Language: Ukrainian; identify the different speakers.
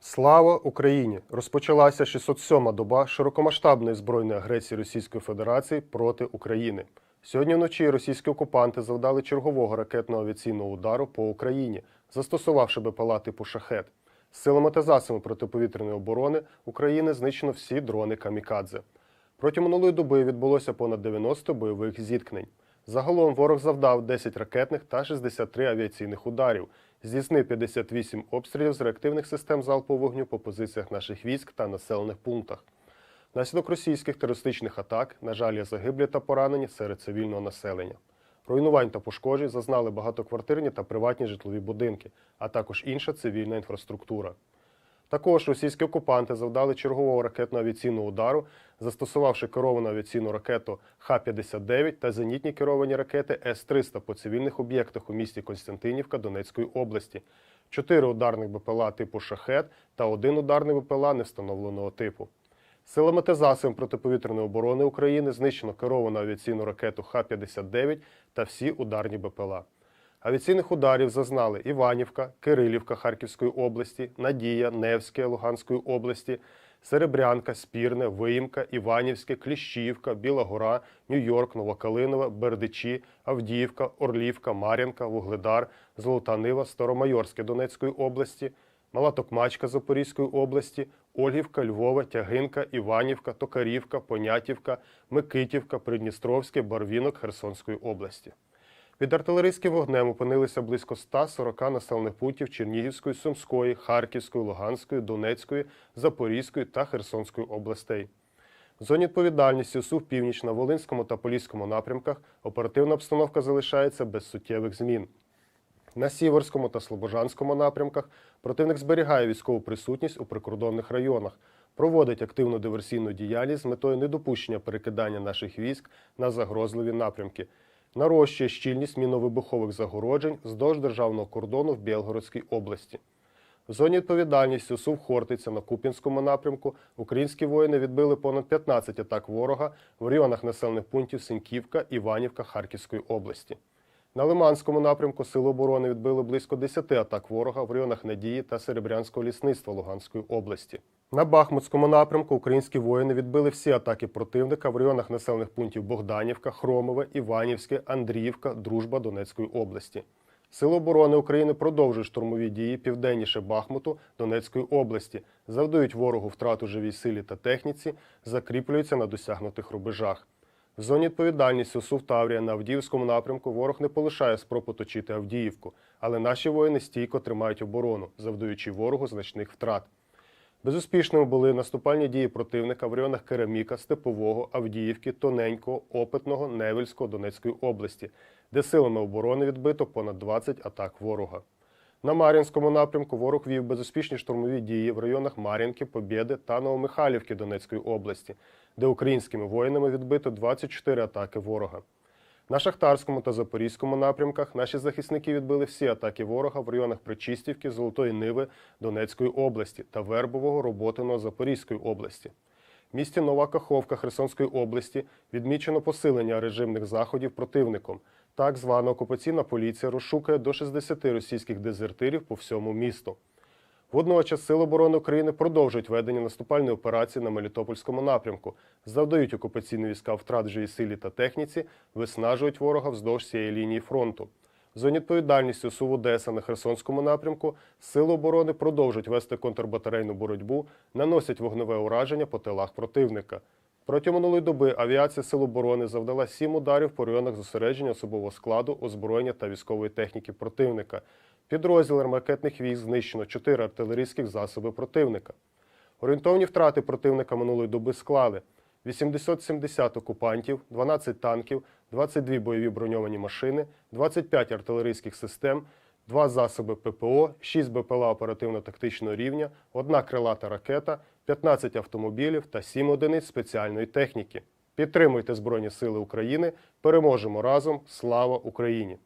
Speaker 1: Слава Україні! Розпочалася 607-ма доба широкомасштабної збройної агресії Російської Федерації проти України. Сьогодні вночі російські окупанти завдали чергового ракетного авіаційного удару по Україні, застосувавши БПЛА типу шахет. Силами та засобами протиповітряної оборони України знищено всі дрони камікадзе. Протягом минулої доби відбулося понад 90 бойових зіткнень. Загалом ворог завдав 10 ракетних та 63 авіаційних ударів, здійснив 58 обстрілів з реактивних систем залпового вогню по позиціях наших військ та населених пунктах. Наслідок російських терористичних атак, на жаль, є загиблі та поранені серед цивільного населення. Руйнувань та пошкоджень зазнали багатоквартирні та приватні житлові будинки, а також інша цивільна інфраструктура. Також російські окупанти завдали чергового ракетно-авіаційного удару, застосувавши керовану авіаційну ракету Х-59 та зенітні керовані ракети С-300 по цивільних об'єктах у місті Константинівка Донецької області, чотири ударних БПЛА типу «Шахет» та один ударний БПЛА невстановленого типу. Силами та засобами протиповітряної оборони України знищено керовану авіаційну ракету Х-59 та всі ударні БПЛА. Авіаційних ударів зазнали Іванівка, Кирилівка Харківської області, Надія, Невське Луганської області, Серебрянка, Спірне, Виїмка, Іванівське, Кліщівка, Біла Гора, Нью-Йорк, Новокалинове, Бердичі, Авдіївка, Орлівка, Мар'янка, Вугледар, Золота Нива, Старомайорське Донецької області, Мала Токмачка Запорізької області, Ольгівка, Львова, Тягинка, Іванівка, Токарівка, Понятівка, Микитівка, Придністровське, Барвінок Херсонської області. Під артилерійським вогнем опинилися близько 140 населених пунктів Чернігівської, Сумської, Харківської, Луганської, Донецької, Запорізької та Херсонської областей. В зоні відповідальності СУВ Північ на Волинському та Поліському напрямках оперативна обстановка залишається без суттєвих змін. На Сіверському та Слобожанському напрямках противник зберігає військову присутність у прикордонних районах, проводить активну диверсійну діяльність з метою недопущення перекидання наших військ на загрозливі напрямки, нарощує щільність міновибухових загороджень вздовж державного кордону в Білгородській області. В зоні відповідальності СУВ Хортиця на Куп'янському напрямку українські воїни відбили понад 15 атак ворога в районах населених пунктів Синьківка, Іванівка Харківської області. На Лиманському напрямку Сили оборони відбили близько 10 атак ворога в районах Надії та Серебрянського лісництва Луганської області. На Бахмутському напрямку українські воїни відбили всі атаки противника в районах населених пунктів Богданівка, Хромове, Іванівське, Андріївка, Дружба Донецької області. Сили оборони України продовжують штурмові дії південніше Бахмуту Донецької області, завдають ворогу втрату живій силі та техніці, закріплюються на досягнутих рубежах. В зоні відповідальності СУВ Таврія на Авдіївському напрямку ворог не полишає спроб оточити Авдіївку, але наші воїни стійко тримають оборону, завдаючи ворогу значних втрат. Безуспішними були наступальні дії противника в районах Кераміка, Степового, Авдіївки, Тоненького, Опитного, Невельського Донецької області, де силами оборони відбито понад 20 атак ворога. На Мар'їнському напрямку ворог вів безуспішні штурмові дії в районах Мар'їнки, Побєди та Новомихайлівки Донецької області, де українськими воїнами відбито 24 атаки ворога. На Шахтарському та Запорізькому напрямках наші захисники відбили всі атаки ворога в районах Причистівки, Золотої Ниви Донецької області та Вербового Роботиного Запорізької області. В місті Нова Каховка Херсонської області відмічено посилення режимних заходів противником. Так звана окупаційна поліція розшукує до 60 російських дезертирів по всьому місту. Водночас Сили оборони України продовжують ведення наступальної операції на Мелітопольському напрямку, завдають окупаційні війська втрат живій силі та техніці, виснажують ворога вздовж цієї лінії фронту. За відповідальністю Су Одеса на Херсонському напрямку Сили оборони продовжують вести контрбатарейну боротьбу, наносять вогневе ураження по телах противника. Протягом минулої доби авіація Сил оборони завдала сім ударів по районах зосередження особового складу, озброєння та військової техніки противника. Підрозділом ракетних військ знищено чотири артилерійських засоби противника. Орієнтовні втрати противника минулої доби склали 870 окупантів, 12 танків, 22 бойові броньовані машини, 25 артилерійських систем, 2 засоби ППО, 6 БПЛА оперативно-тактичного рівня, одна крилата ракета, 15 автомобілів та 7 одиниць спеціальної техніки. Підтримуйте Збройні Сили України. Переможемо разом! Слава Україні!